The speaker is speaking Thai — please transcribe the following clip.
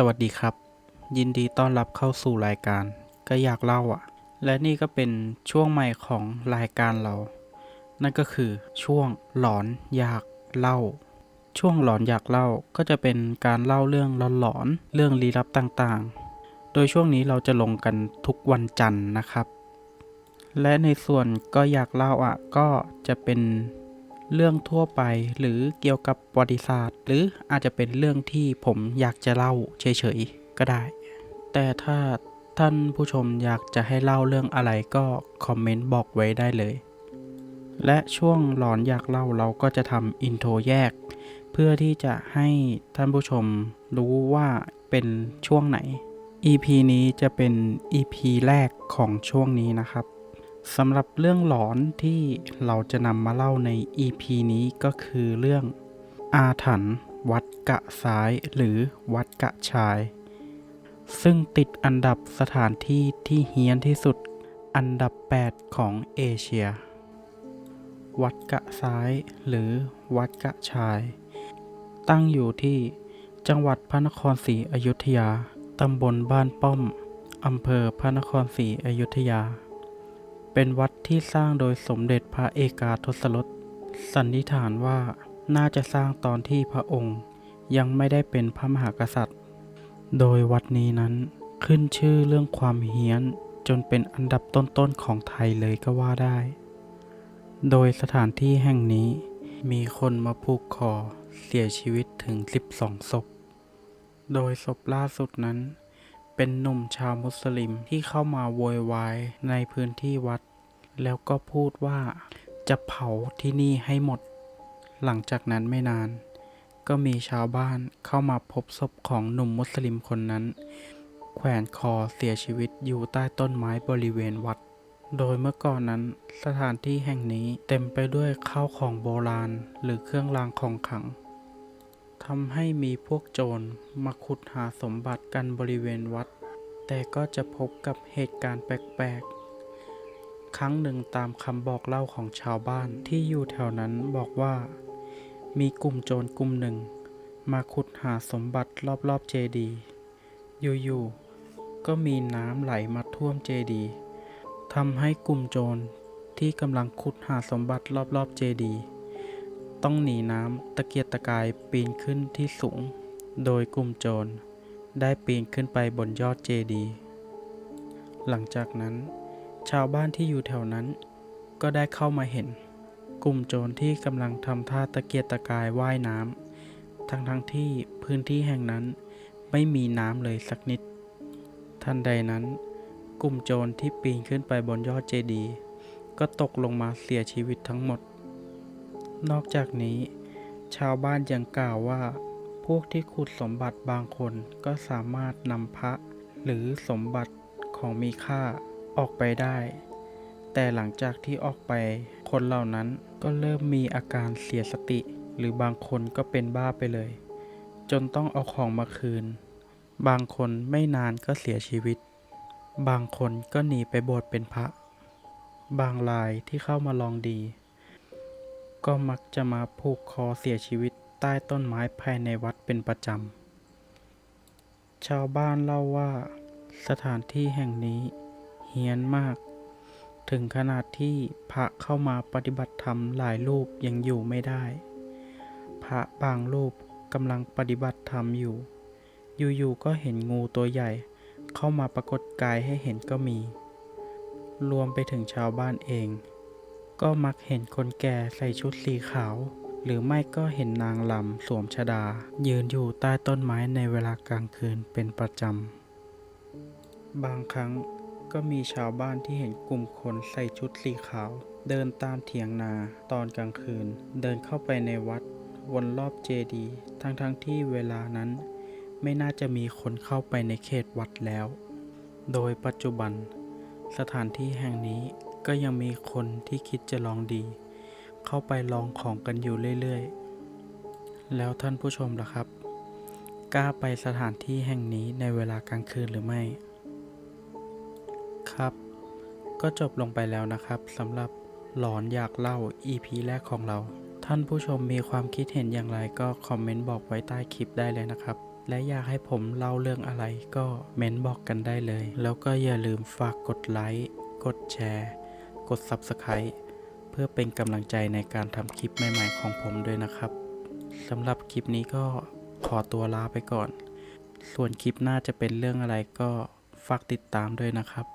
สวัสดีครับ ยินดีต้อนรับเข้าสู่รายการก็อยากเล่าอะ และนี่ก็เป็นช่วงใหม่ของรายการเรา นั่นก็คือช่วงหลอนอยากเล่า ช่วงหลอนอยากเล่าก็จะเป็นการเล่าเรื่องหลอนๆเรื่องลี้ลับต่างๆ โดยช่วงนี้เราจะลงกันทุกวันจันทร์นะครับ และในส่วนก็อยากเล่าอะก็จะเป็น เรื่องทั่วไปหรือเกี่ยวกับประวัติศาสตร์ หรืออาจจะเป็นเรื่องที่ผมอยากจะเล่าเฉยๆก็ได้ แต่ถ้าท่านผู้ชมอยากจะให้เล่าเรื่องอะไรก็คอมเมนต์บอกไว้ได้เลย และช่วงหลอนอยากเล่าเราก็จะทำอินโทรแยก เพื่อที่จะให้ท่านผู้ชมรู้ว่าเป็นช่วงไหน EP นี้จะเป็น EP แรกของช่วงนี้นะครับ สำหรับเรื่องหลอนที่เราจะนำมาเล่าใน EP นี้ก็คือเรื่อง อาถรรพ์วัดกะซ้ายหรือวัดกะชาย ซึ่งติดอันดับสถานที่ที่เฮี้ยนที่สุดอันดับ 8 ของเอเชีย วัดกะซ้ายหรือวัดกะชาย ตั้งอยู่ที่จังหวัดพระนครศรีอยุธยา ตำบลบ้านป้อม อำเภอพระนครศรีอยุธยา เป็นวัดที่สร้างโดยสมเด็จพระเอกาทศรส สันนิษฐานว่าน่าจะสร้างตอนที่พระองค์ยังไม่ได้เป็นพระมหากษัตริย์ โดยวัดนี้นั้นขึ้นชื่อเรื่องความเฮี้ยนจนเป็นอันดับต้นๆของไทยเลยก็ว่าได้ โดยสถานที่แห่งนี้มีคนมาผูกคอเสียชีวิตถึง 12 ศพ โดยศพล่าสุดนั้น เป็นหนุ่มชาวมุสลิมที่เข้ามาโวยวายในพื้นที่วัด แล้วก็พูดว่าจะเผาที่นี่ให้หมด หลังจากนั้นไม่นาน ก็มีชาวบ้านเข้ามาพบศพของหนุ่มมุสลิมคนนั้น แขวนคอเสียชีวิตอยู่ใต้ต้นไม้บริเวณวัด โดยเมื่อก่อนนั้นสถานที่แห่งนี้เต็มไปด้วยข้าวของโบราณหรือเครื่องรางของขลังทำให้มีพวกโจรมาขุดหาสมบัติกันบริเวณวัด แต่ก็จะพบกับเหตุการณ์แปลกๆ ครั้งหนึ่งตามคำบอกเล่าของชาวบ้านที่อยู่แถวนั้นบอกว่า มีกลุ่มโจรกลุ่มหนึ่ง มาขุดหาสมบัติรอบๆเจดีย์อยู่ๆก็มีน้ำไหลมาท่วมเจดีย์ทำให้กลุ่มโจรที่กำลังขุดหาสมบัติรอบๆเจดีย์ต้องหนีน้ำตะเกียกตะกายปีนขึ้นที่สูง โดยกลุ่มโจรได้ปีนขึ้นไปบนยอดเจดีย์หลังจากนั้น ชาวบ้านที่อยู่แถวนั้น ก็ได้เข้ามาเห็น กลุ่มโจรที่กำลังทำท่าตะเกียกตะกายว่ายน้ำทั้งทั้งๆที่พื้นที่แห่งนั้นไม่มีน้ำเลยสักนิด ทันใดนั้น กลุ่มโจรที่ปีนขึ้นไปบนยอดเจดีย์ก็ตกลงมาเสียชีวิตทั้งหมด นอกจากนี้ ชาวบ้านยังกล่าวว่า พวกที่ขุดสมบัติบางคนก็สามารถนำพระหรือสมบัติของมีค่า ออกไปได้ แต่หลังจากที่ออกไป คนเหล่านั้นก็เริ่มมีอาการเสียสติ หรือบางคนก็เป็นบ้าไปเลย จนต้องเอาของมาคืน บางคนไม่นานก็เสียชีวิต บางคนก็หนีไปบวชเป็นพระ บางรายที่เข้ามาลองดี ก็มักจะมาผูกคอเสียชีวิตใต้ต้นไม้ภายในวัดเป็นประจำ ชาวบ้านเล่าว่า สถานที่แห่งนี้ เฮี้ยนมาก ถึงขนาดที่พระเข้ามาปฏิบัติธรรมหลายรูปยังอยู่ไม่ได้ พระบางรูปกำลังปฏิบัติธรรมอยู่ อยู่ๆก็เห็นงูตัวใหญ่ เข้ามาปรากฏกายให้เห็นก็มี รวมไปถึงชาวบ้านเอง ก็มักเห็นคนแก่ใส่ชุดสีขาว หรือไม่ก็เห็นนางลำสวมชดา ยืนอยู่ใต้ต้นไม้ในเวลากลางคืนเป็นประจำบางครั้ง ก็มีชาวบ้านที่เห็นกลุ่มคนใส่ชุดสีขาว เดินตามเถียงนาตอนกลางคืน เดินเข้าไปในวัด วนรอบเจดีย์ทั้งๆทที่เวลานั้น ไม่น่าจะมีคนเข้าไปในเขตวัดแล้ว โดยปัจจุบัน สถานที่แห่งนี้ก็ยังมีคนที่คิดจะลองดี เข้าไปลองของกันอยู่เรื่อยๆ แล้วท่านผู้ชมล่ะครับ กล้าไปสถานที่แห่งนี้ในเวลากลางคืนหรือไม่ ครับ ก็จบลงไปแล้วนะครับสำหรับหลอนอยากเล่า EP แรกของเรา ท่านผู้ชมมีความคิดเห็นอย่างไรก็คอมเมนต์บอกไว้ใต้คลิปได้เลยนะครับ และอยากให้ผมเล่าเรื่องอะไรก็เม้นบอกกันได้เลย แล้วก็อย่าลืมฝากกดไลค์ กดแชร์ กด Subscribe เพื่อเป็นกำลังใจในการทำคลิปใหม่ๆของผมด้วยนะครับสำหรับคลิปนี้ก็ขอตัวลาไปก่อน ส่วนคลิปหน้าจะเป็นเรื่องอะไรก็ฝากติดตามด้วยนะครับ